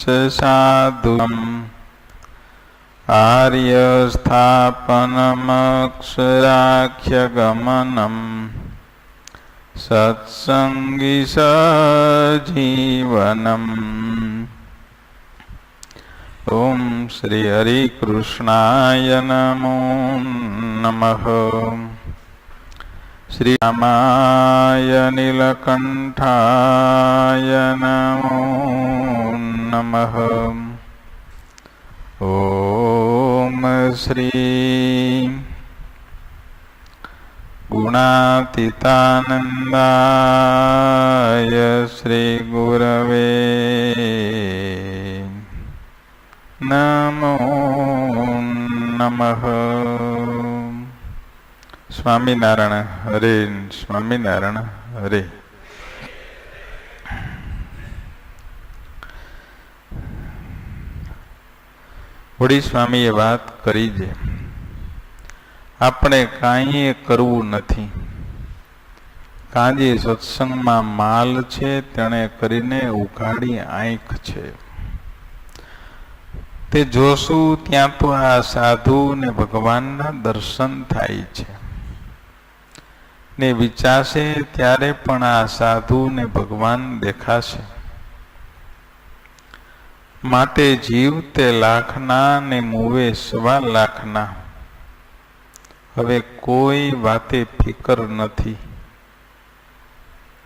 च साधुम् आर्यस्थापनमक्षराख्यगमनम्। सत्सङ्गि सजीवनम्। ॐ श्रीहरिकृष्णाय नमो नमः। श्रीरामाय नीलकण्ठाय नमो नमः ॐ श्री ગુણાતીતાનંદાય શ્રી ગુરવે નમો નમઃ સ્વામિનારાયણ હરે સ્વામિનારાયણ હરે વળી સ્વામીએ વાત કરી છે. આપણે કાંઈ કરવું નથી. કાંજે સત્સંગમાં માલ છે, તેણે કરીને ઉઘાડી આંખ છે. તે જોશું ત્યાં તો આ સાધુ ને ભગવાનના દર્શન થાય છે. ને વિચારશે ત્યારે પણ આ સાધુ ને ભગવાન દેખાશે. માટે જીવ તે લાખના ને મૂવે સવા લાખના. હવે કોઈ વાતે ફિકર નથી.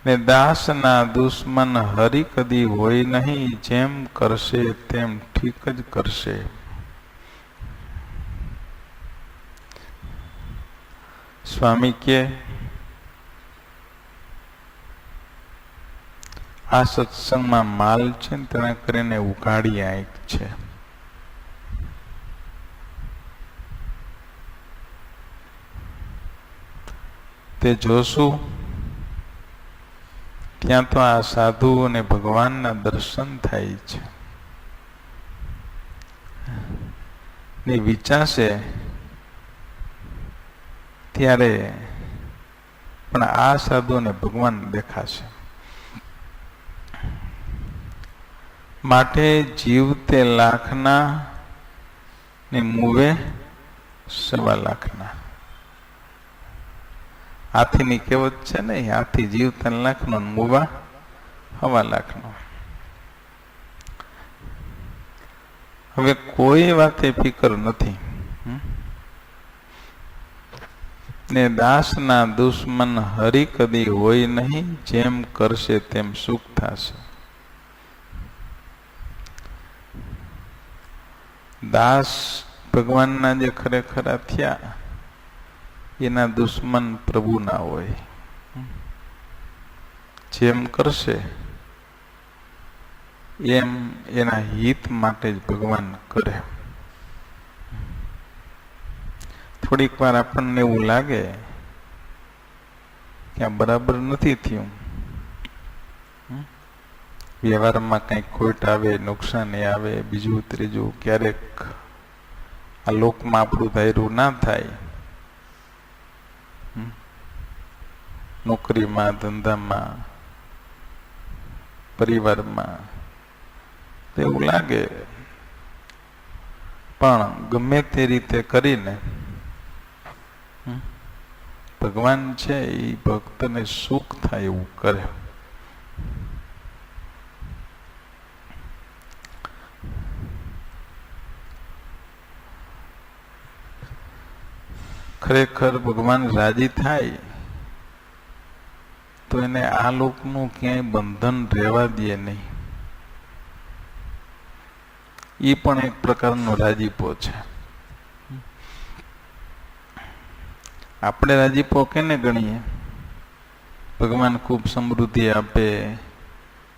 ને દાસના દુશ્મન હરી કદી હોય નહીં, જેમ કરશે તેમ ઠીક જ કરશે. સ્વામી કે આ સત્સંગમાં માલ છે ને તેના કરીને ઉઘાડી આંક છે. તે જોશું. ત્યાં તો આ સાધુ અને ભગવાનના દર્શન થાય છે. ને વિચારશે, ત્યારે પણ આ સાધુ અને ભગવાન દેખાશે. માટે જીવ તે લાખના ને મુવે સવા લાખના. હાથીની કહેવત છે ને, હાથી જીવ ત્રણ લાખનો મુવા હવા લાખનો. હવે કોઈ વાતે ફિકર નથી. ને દાસના દુશ્મન હરી કદી હોય નહીં, જેમ કરશે તેમ સુખ થશે. દાસ ભગવાનના જે ખરેખરા થયા, એના દુશ્મન પ્રભુ ના હોય. જેમ કરશે, એમ એના હિત માટે જ ભગવાન કરે. થોડીક વાર આપણને એવું લાગે કે આ બરાબર નથી થયું. વ્યવહારમાં કંઈક ખોટ આવે, નુકસાની આવે, બીજું, ત્રીજું, ક્યારેક આ લોકમાં આપણું ધાર્યું ના થાય. નોકરીમાં, ધંધામાં, પરિવારમાં એવું લાગે. પણ ગમે તે રીતે કરીને ભગવાન છે એ ભક્તને સુખ થાય એવું કરે. ખરેખર ભગવાન રાજી થાય, તો એને આ લોકનું ક્યાંય બંધન રહેવા દે નહીં. એ પણ એક પ્રકારનો રાજીપો છે. આપણે રાજીપો કેને ગણીએ? ભગવાન ખૂબ સમૃદ્ધિ આપે,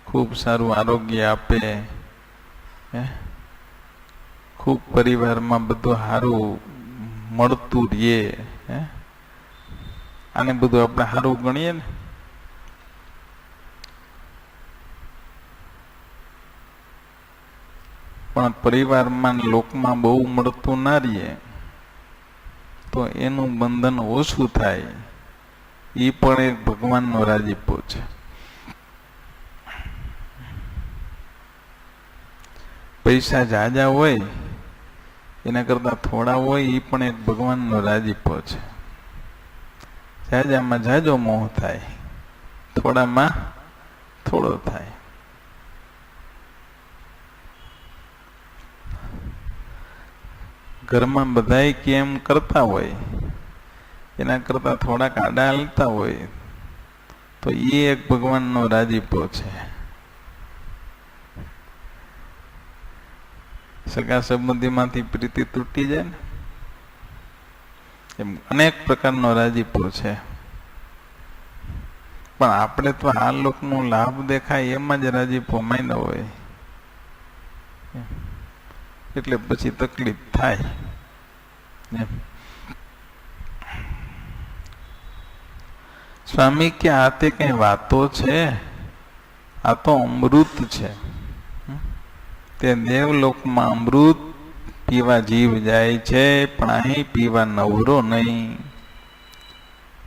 ખૂબ સારું આરોગ્ય આપે ખૂબ પરિવારમાં બધું સારું મળતું રહીએ હે? આને બધું આપણે સારું ગણીએ ને? પણ પરિવારમાં લોકમાં બહુ મળતું ના રહીએ, તો એનું બંધન ઓછું થાય. એ પણ એક ભગવાનનો રાજીપો છે. પૈસા જાજા હોય એના કરતાં થોડા હોય એ પણ એક ભગવાનનો રાજીપો છે. જાજામાં જાજો મોહ થાય, થોડામાં થોડો થાય. ઘરમાં બધાય કેમ કરતા હોય, એના કરતાં થોડાક આડા હાલતા હોય, તો એ એક ભગવાનનો રાજીપો છે. સગા સંબંધીમાંથી પ્રીતિ તૂટી જાય ને? એમ અનેક પ્રકારનો રાજીપો છે. પણ આપણે તો આ લોકનો લાભ દેખાય એમાં જ રાજીપો માંડ્યો હોય. એટલે પછી તકલીફ થાય. સ્વામી કે આ તે કઈ વાતો છે? આ તો અમૃત છે. તે દેવલોકમાં અમૃત પીવા જીવ જાય છે, પણ અહીં પીવા નવરો નહીં.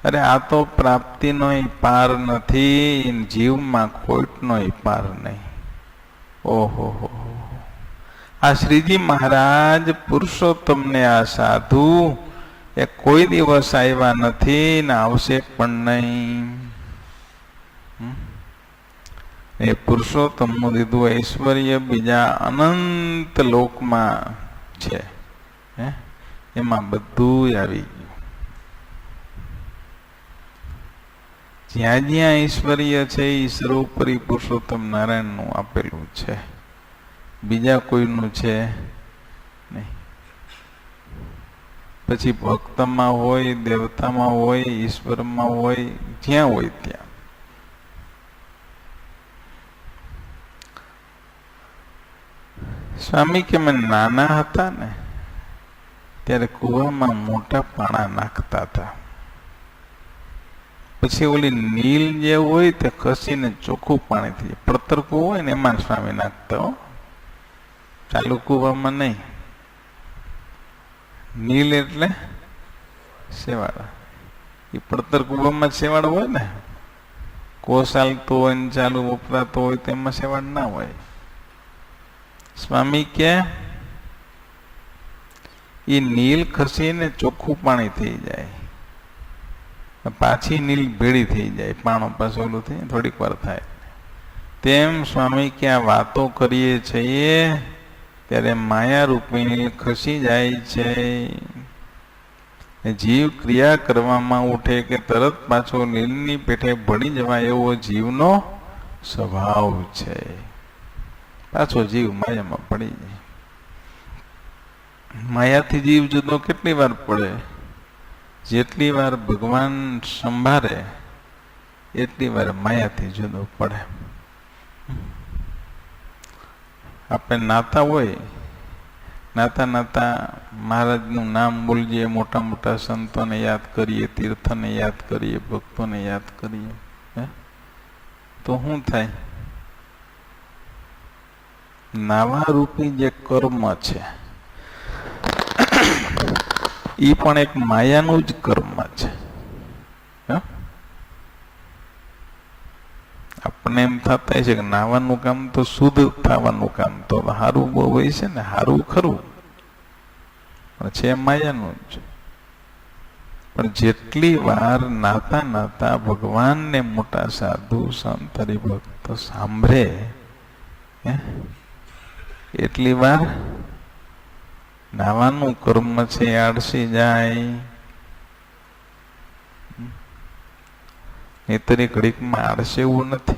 અરે આ તો પ્રાપ્તિનો પાર નથી જીવમાં ખોટનો પાર નહીં. ઓહો, હો આ શ્રીજી મહારાજ પુરુષોત્તમને આ સાધુ, એ કોઈ દિવસ આવ્યા નથી ને આવશે પણ નહીં. એ પુરુષોત્તમનું દીધું ઐશ્વર્ય બીજા અનંત લોકમાં છે. હે? એમાં બધું આવી ગયું. જ્યાં જ્યાં ઐશ્વર્ય છે એ સર્વોપરી પુરુષોત્તમ નારાયણનું આપેલું છે. બીજા કોઈનું છે નહીં. પછી ભક્તમાં હોય, દેવતામાં હોય, ઈશ્વરમાં હોય, જ્યાં હોય ત્યાં. સ્વામી કે મેં નાના હતા ને, ત્યારે કૂવામાં મોટા પાણા નાખતા હતા. પછી ઓલી નીલ જે હોય તે ખસીને ચોખ્ખું પાણી થઈ જાય. પડતર કૂવો હોય ને એમાં સ્વામી નાખતા હો. ચાલુ કુવામાં નહીં. નીલ એટલે સેવાળ એ પડતર કુવામાં સેવાળ હોય ને? કોસ હાલતો હોય ને ચાલુ વપરાતો હોય તેમાં સેવાળ ના હોય. સ્વામી કે એ નીલ ખસીને ચોખ્ખું પાણી થઈ જાય. પાછી નીલ ભેળી થઈ જાય. પાણો પાછું થઈ થોડીક વાર થાય. તેમ સ્વામી કે આ વાતો કરીએ છીએ, ત્યારે માયા રૂપી ખસી જાય છે. જીવ ક્રિયા કરવામાં ઉઠે કે તરત પાછો નીલની પેઠે ભળી જવાય એવો જીવનો સ્વભાવ છે. પાછો જીવ માયામાં પડી જાય. માયાથી જીવ જુદો કેટલી વાર પડે? જેટલી વાર ભગવાન સંભાળે એટલી વાર માયાથી જુદો પડે. આપણે નાતા હોય, નાતા નાતા મહારાજનું નામ બોલીએ મોટા મોટા સંતોને યાદ કરીએ, તીર્થને યાદ કરીએ, ભક્તોને યાદ કરીએ. તો શું થાય? નાવા રૂપી જે કર્મ છે એ પણ એક માયાનું જ કર્મ છે. આપણને એમ થતા છે કે નાવાનું કામ તો શુદ્ધ થવાનું કામ તો સારું બહુ હોય છે ને સારું ખરું. પણ છે માયાનું જ. પણ જેટલી વાર નાતા નાતા ભગવાનને મોટા સાધુ, સંત, હરિભક્ત સાંભળે એટલી વાર નાવાનું કર્મ છે આળસી જાય. નેતરી ઘડીકમાં આળસે એવું નથી.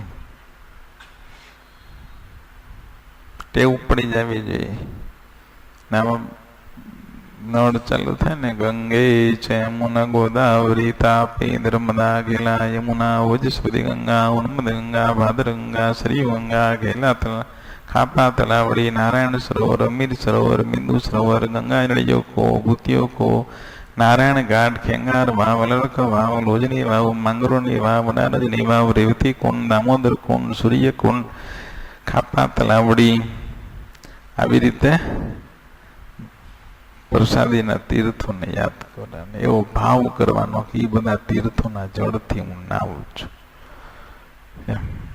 ટેવ પડી જવી જોઈએ. નામાં નળ ચાલુ થાય ને, ગંગે છે, યમુના ગોદાવરી તાપી, નર્મદા ગેલા યમુના ઓજસ્વતી ગંગા, ઉન્મદ ગંગા, ભાદરંગા શ્રી ગંગા ગેલા ખાપા, તલાવડી, નારાયણ સરોવર, અમીર સરોવર બિંદુ સરોવર કો ભૂતિયો કો, નારાયણ ઘાટ, ખેંગાર, વાવ અલરખ વાવ, લોજની વાવ માંગરોની વાવ વડારજની વાવ, રેવતી કુંડ, દામોદર કુંડ, સૂર્ય કુંડ, ખાપા, તલાવડી. આવી રીતે પ્રસાદીના તીર્થોને યાદ કરવાનો એવો ભાવ કરવાનો કે એ બધા તીર્થોના જળથી હું નાવું છું. એમ.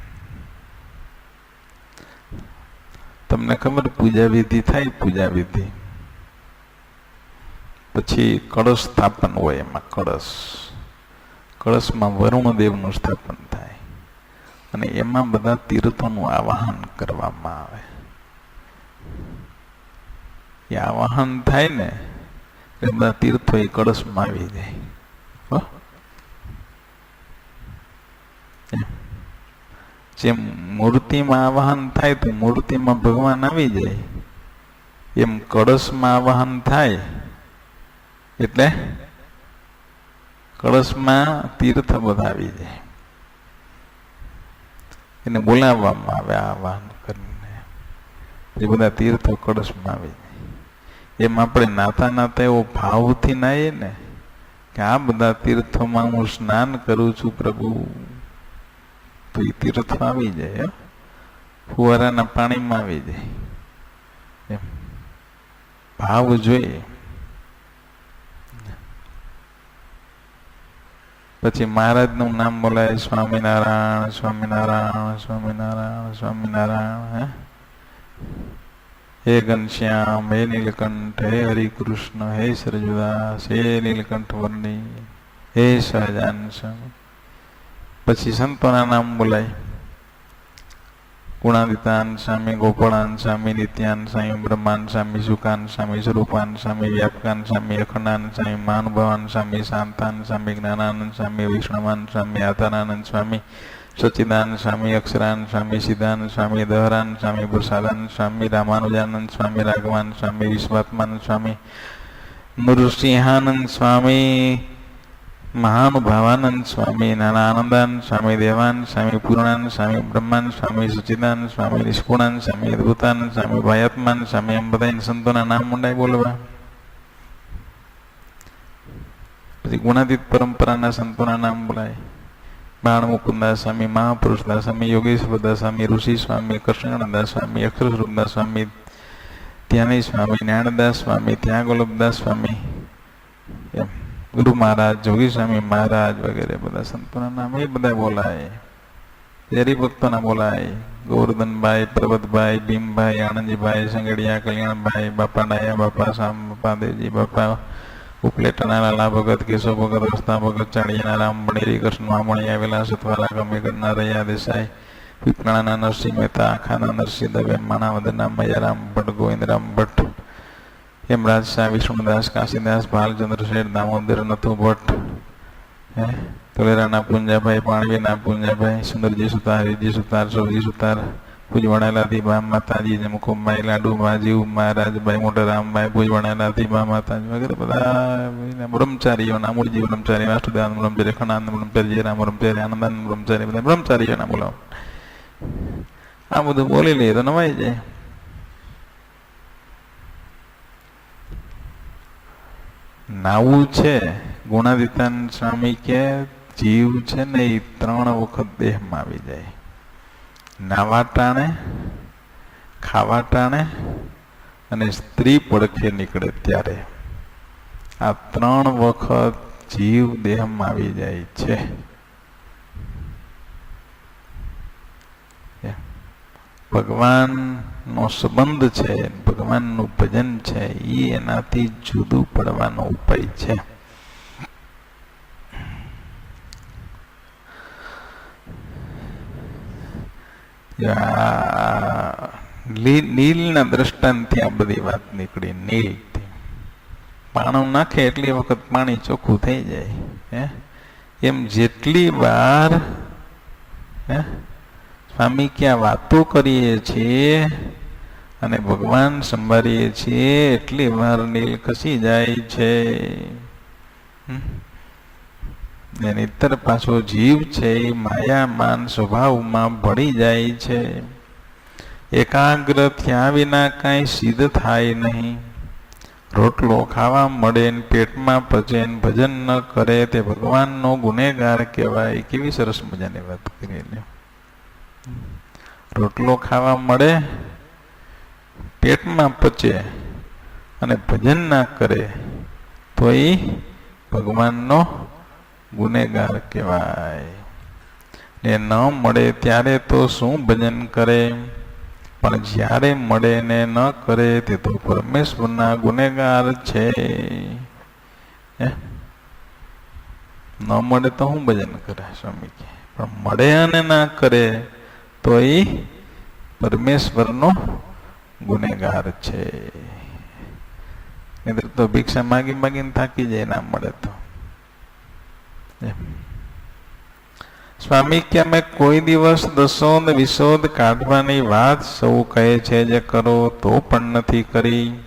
તમને ખબર પૂજા વિધિ થાય પૂજા વિધિ પછી કળશ સ્થાપન હોય એમાં, કળશ. કળશમાં વરુણદેવનું સ્થાપન થાય. અને એમાં બધા તીર્થોનું આવાહન કરવામાં આવે. એ આવાહન થાય ને બધા તીર્થો એ કળશમાં આવી જાય હો? એમ. જેમ મૂર્તિમાં આવાહન થાય તો મૂર્તિમાં ભગવાન આવી જાય. એમ કળશમાં આવાહન થાય એટલે કળશમાં તીર્થ બધા આવી જાય એને બોલાવવામાં આવે આવાહન કરીને. એ બધા તીર્થો કળશમાં આવી જાય. એમ આપણે નાતા નાતા એવો ભાવથી નાહીએ ને કે આ બધા તીર્થોમાં હું સ્નાન કરું છું પ્રભુ. તો એ તીર્થ આવી જાય ફુવારાના પાણીમાં આવી જાય, એમ. ભાવ જોઈએ. પછી મહારાજનું નામ બોલાય, સ્વામિનારાયણ સ્વામિનારાયણ સ્વામિનારાયણ સ્વામિનારાયણ, હે. હે ઘનશ્યામ, હે નીલકંઠ, હે હરિકૃષ્ણ, હે સરજુદાસ હે નીલકંઠ વર્ણી હે સહજાન સ્વામી. પછી સંતોના નામ બોલાય ગુણાદિતાન સ્વામી ગોપાળાન સ્વામી નિત્યાન સ્વામી બ્રહ્માન સ્વામી સુકાન સ્વામી સ્વરૂપાન સ્વામી વ્યાપકાન સ્વામી અખંડાન સ્વામી મહાનુભાવાન સ્વામી શાંતાન સ્વામી જ્ઞાનાનંદ સ્વામી વિષ્ણુમાન સ્વામી આધારાનંદ સ્વામી સચ્ચિદાન સ્વામી અક્ષરાન સ્વામી સિદ્ધાન સ્વામી દહરાન સ્વામી પ્રસાદાન સ્વામી રામાનુજાનંદ સ્વામી રાઘવાન સ્વામી વિશ્વાત્માન સ્વામી નૃસિંહાનંદ સ્વામી મહાનુભાવાનંદ સ્વામી નાના આનંદાન સ્વામી દેવાન સ્વામી પૂર્ણાન સ્વામી બ્રહ્માન સ્વામી સચ્ચિદાન સ્વામી નિષ્કુણાન સ્વામી અદભુતાનંદ સ્વામી ભાયાત્માન સ્વામી એમ બધા સંતોના નામ મંડાય બોલવા પછી ગુણાતીત પરંપરાના સંતોના નામ બોલાય બાણ મુકુંદા સ્વામી મહાપુરુષદાસ સ્વામી યોગેશ્વરદાસ સ્વામી ઋષિ સ્વામી કૃષ્ણદાસ સ્વામી અક્ષર સ્વરૂપદાસ સ્વામી ત્યાની સ્વામી જ્ઞાનદાસ સ્વામી ત્યાં ગોલબદાસ સ્વામી એમ ગુરુ મહારાજ જોગી સ્વામી મહારાજ વગેરે બધા સંતોના નામ એ બધા બોલાય હરિભક્તોના બોલાય ગોવર્ધનભાઈ પર્વતભાઈ ભીમભાઈ આનંદજીભાઈ સંગડિયા કલ્યાણભાઈ બાપા ડાયા બાપા શામ બાપા દેવજી બાપા ઉપલેટાના લાલા ભગત કેશવ ભગત રસ્તા ભગત ચાળિયાના રામ બણેરી કૃષ્ણ મામણિયા વિલા સતવાલા ગમે કરનાર રૈયા દેસાઈ પીપળાના નરસિંહ મહેતા આખાના નરસિંહ દવે માણાવદરના મયારામ ભટ્ટ ગોવિંદરામ ભટ્ટ હેમરાજ શાહ, વિષ્ણુદાસ, કાશીદાસ, ભાલચંદ્ર શેઠ, દામોદર નથુ ભટ્ટ હે? તોલેરાના પુંજાભાઈ, પાણવીના પુંજાભાઈ સુંદરજી સુતાર હરિજી સુતાર સૌજી સુતાર પૂજવણાલાથી બા માતાજી જમકુમભાઈ લાડુભા જીવ મહારાજભાઈ મોટરામભાઈ પૂજવણાલાથી બા માતાજી વગેરે બધા બ્રહ્મચારીઓના, મૂળજી બ્રહ્મચારી રાષ્ટ્રદાન બ્રહ્મચારી ખણાનંદ બ્રહ્મચારી, જયરામ બ્રહ્મચારી આનંદાન બ્રહ્મચારી, બધા બ્રહ્મચારીઓના બોલાવો. આ બધું બોલી લઈએ તો નવાઈ જાય. નાવું છે ગુણાદિતાન સ્વામી કે જીવ છે ને એ ત્રણ વખત દેહમાં આવી જાય. નાવા ટાણે ખાવા ટાણે અને સ્ત્રી પડખે નીકળે ત્યારે. આ ત્રણ વખત જીવ દેહમાં આવી જાય છે. ભગવાનનો સંબંધ છે ભગવાનનું ભજન છે એ એનાથી જુદું પડવાનો ઉપાય છે. નીલના દ્રષ્ટાંતથી આ બધી વાત નીકળી, નીલથી. પાણું નાખે એટલી વખત પાણી ચોખ્ખું થઈ જાય, હે? એમ જેટલી વાર, હે? સ્વામી ક્યાં વાતો કરીએ છીએ અને ભગવાન સંભાળીએ છીએ એટલી વાર નીલ ખસી જાય છે. નહીતર પાછો જીવ છે, એ માયામાન સ્વભાવમાં ભળી જાય છે. એકાગ્ર થયા વિના કાંઈ સિદ્ધ થાય નહીં. રોટલો ખાવા મળે ને પેટમાં પચે ને ભજન ન કરે તે ભગવાનનો ગુનેગાર કહેવાય. કેવી સરસ મજાની વાત કરી રોટલો ખાવા મળે પેટમાં પચે અને ભજન ના કરે તો એ ભગવાનનો ગુનેગાર કહેવાય. ને ન મળે ત્યારે તો શું ભજન કરે? પણ જ્યારે મળે ને ન કરે, તે તો પરમેશ્વરના ગુનેગાર છે? ન મળે તો હું ભજન કરે સ્વામી પણ મળે અને ના કરે તો એ પરમેશ્વરનો ગુનેગાર છે. તો ભિક્ષા માગી માગીને થાકી જાય ના મળે તો. સ્વામી, કે અમે કોઈ દિવસ દસોદ વિશોદ કાઢવાની વાત સૌ કહે છે જે કરો તો પણ નથી કરી.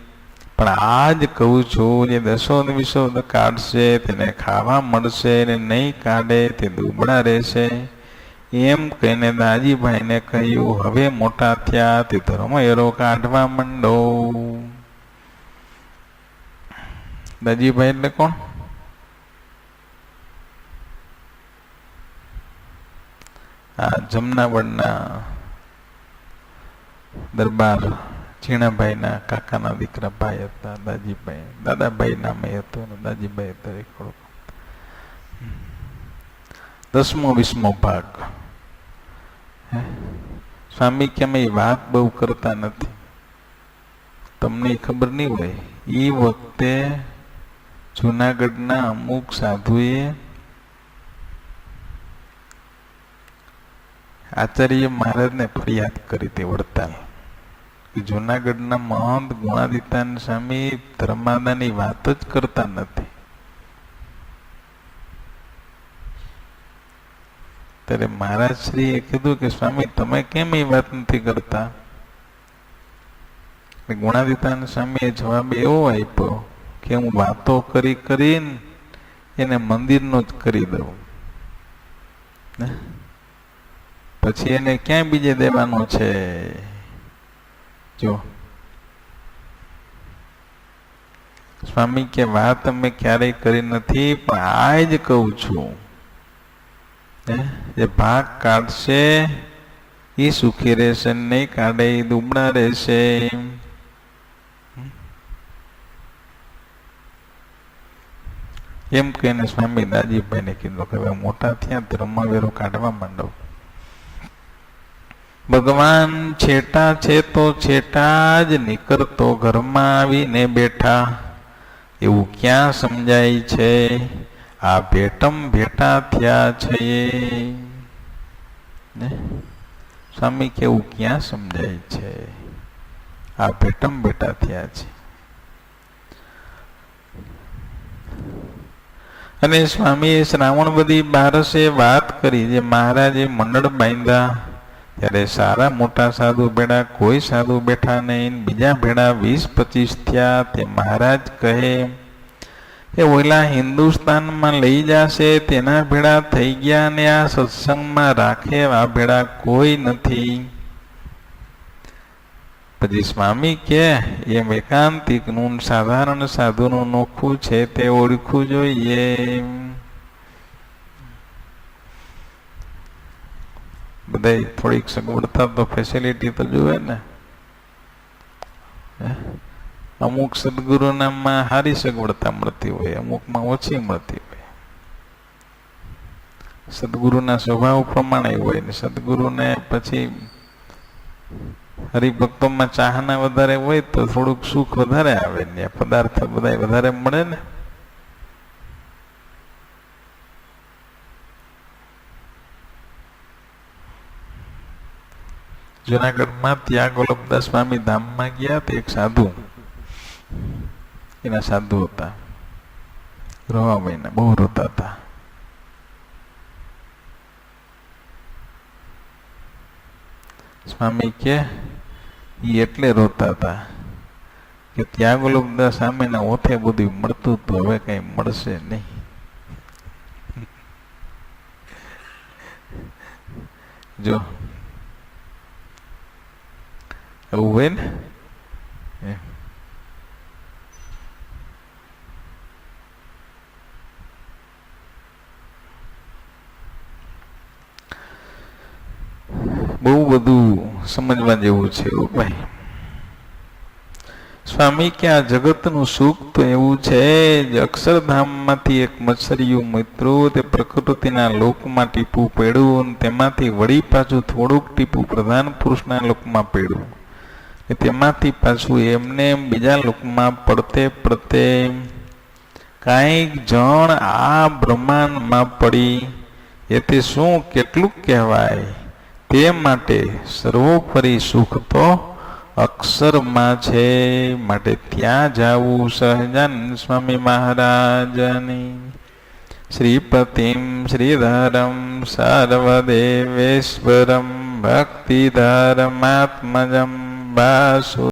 પણ આજ કહું છું જે દસોદ વિશોદ કાઢશે તેને ખાવા મળશે ને નહીં કાઢે તે દુબળા રહેશે. એમ કહીને દાજીભાઈને કહ્યું, હવે મોટા થયા તે ધર્મ એરો કાઢવા માંડો. દાજીભાઈ એટલે કોણ? આ જમનાવડના દરબાર ઝીણાભાઈના કાકાના દીકરા ભાઈ હતા, દાજીભાઈ. દાદાભાઈ નામે હતો દાજીભાઈ તરીકે ઓળખો. દસમો વીસમો ભાગ હે? સ્વામી કે અમે એ વાત બહુ કરતા નથી? તમને ઈ ખબર નહીં હોય, એ વખતે જુનાગઢના અમુક સાધુએ આચાર્ય મહારાજને ફરિયાદ કરી હતી વડતાલ. કે જુનાગઢના મહંત ગુણાદિતાન સ્વામી ધર્માદાની વાત જ કરતા નથી. ત્યારે મહારાજ શ્રીએ કીધું કે, સ્વામી, તમે કેમ એ વાત નથી કરતા? ગુણાદિતાન સ્વામીએ જવાબ એવો આપ્યો કે, હું વાતો કરી કરીને એને મંદિરનો જ કરી દઉં. પછી એને ક્યાં બીજે દેવાનો છે? જો. સ્વામી કે, વાત અમે ક્યારેય કરી નથી, પણ આ જ કહું છું? જે ભાગ કાઢશે, એ સુખી રહેશે નહીં કાઢે, એ દુબળા રહેશે એમ. કહીને સ્વામી દાજીભાઈને કીધું કે હવે મોટા થયા ધર્મવેરો કાઢવા માંડો. ભગવાન છેટા છે તો છેટા જ નીકળતો ઘરમાં આવીને બેઠા. એવું ક્યાં સમજાય છે? આ ભેટમ ભેટા થયા છે. ને? સ્વામી કેવું ક્યાં સમજાય છે? આ ભેટમ ભેટા થયા છે. અને સ્વામીએ શ્રાવણ બધી બારસે વાત કરી જે મહારાજે મંડળ બાંધ્યા. ત્યારે સારા મોટા સાધુ ભેડા કોઈ સાધુ બેઠા નહીં. બીજા ભેડા વીસ પચીસ થયા. તે મહારાજ કહે એ ઓલા હિન્દુસ્તાનમાં લઈ જશે, તેના ભેડા થઈ ગયા ને આ સત્સંગમાં રાખે આ ભેડા કોઈ નથી. પછી સ્વામી કે, એમ એકાંતિકનું સાધારણ સાધુનું નોખું છે તે ઓળખવું જોઈએ. બધાય થોડીક સગવડતા તો ફેસિલિટી તો જુએ ને? અમુક સદગુરુનામાં સારી સગવડતા મળતી હોય, અમુકમાં ઓછી મળતી હોય. સદગુરુના સ્વભાવ પ્રમાણે હોય ને સદગુરુને પછી હરિભક્તોમાં ચાહના વધારે હોય તો થોડુંક સુખ વધારે આવે ને, પદાર્થ બધા વધારે મળે ને. જુનાગઢમાં ત્યાં ગોલકદાસ સ્વામી ધામમાં ગયા તે એક સાધુ. એના સાધુ હતા રવાભાઈના બહુ રોતા હતા સ્વામી કે એ એટલે રોતા હતા કે ત્યાં ગોલકદાસ સામેના ઓથે બધું મળતું હતું હવે કઈ મળશે નહીં જો એવું હોય ને એમ. બહુ બધું સમજવા જેવું છે ભાઈ સ્વામી, કે આ જગતનું સુખ તો એવું છે જ, અક્ષરધામમાંથી એક મચ્છરિયું મિત્રો, તે પ્રકૃતિના લોકમાં ટીપું પડ્યું તેમાંથી વળી પાછું થોડુંક ટીપું પ્રધાન પુરુષના લોકમાં પડ્યું તેમાંથી પાછું એમને એમ બીજા લોકમાં પડતે પડતે કાંઈક જણ આ બ્રહ્માંડમાં પડી એથી શું કેટલું કહેવાય? તે માટે સર્વોપરી સુખ તો અક્ષરમાં છે. માટે ત્યાં જાવું સહજાન સ્વામી મહારાજની. શ્રીપતિમ શ્રીધરમ સર્વદેવેશ્વરમ ભક્તિધરમાત્મજમ વાસુ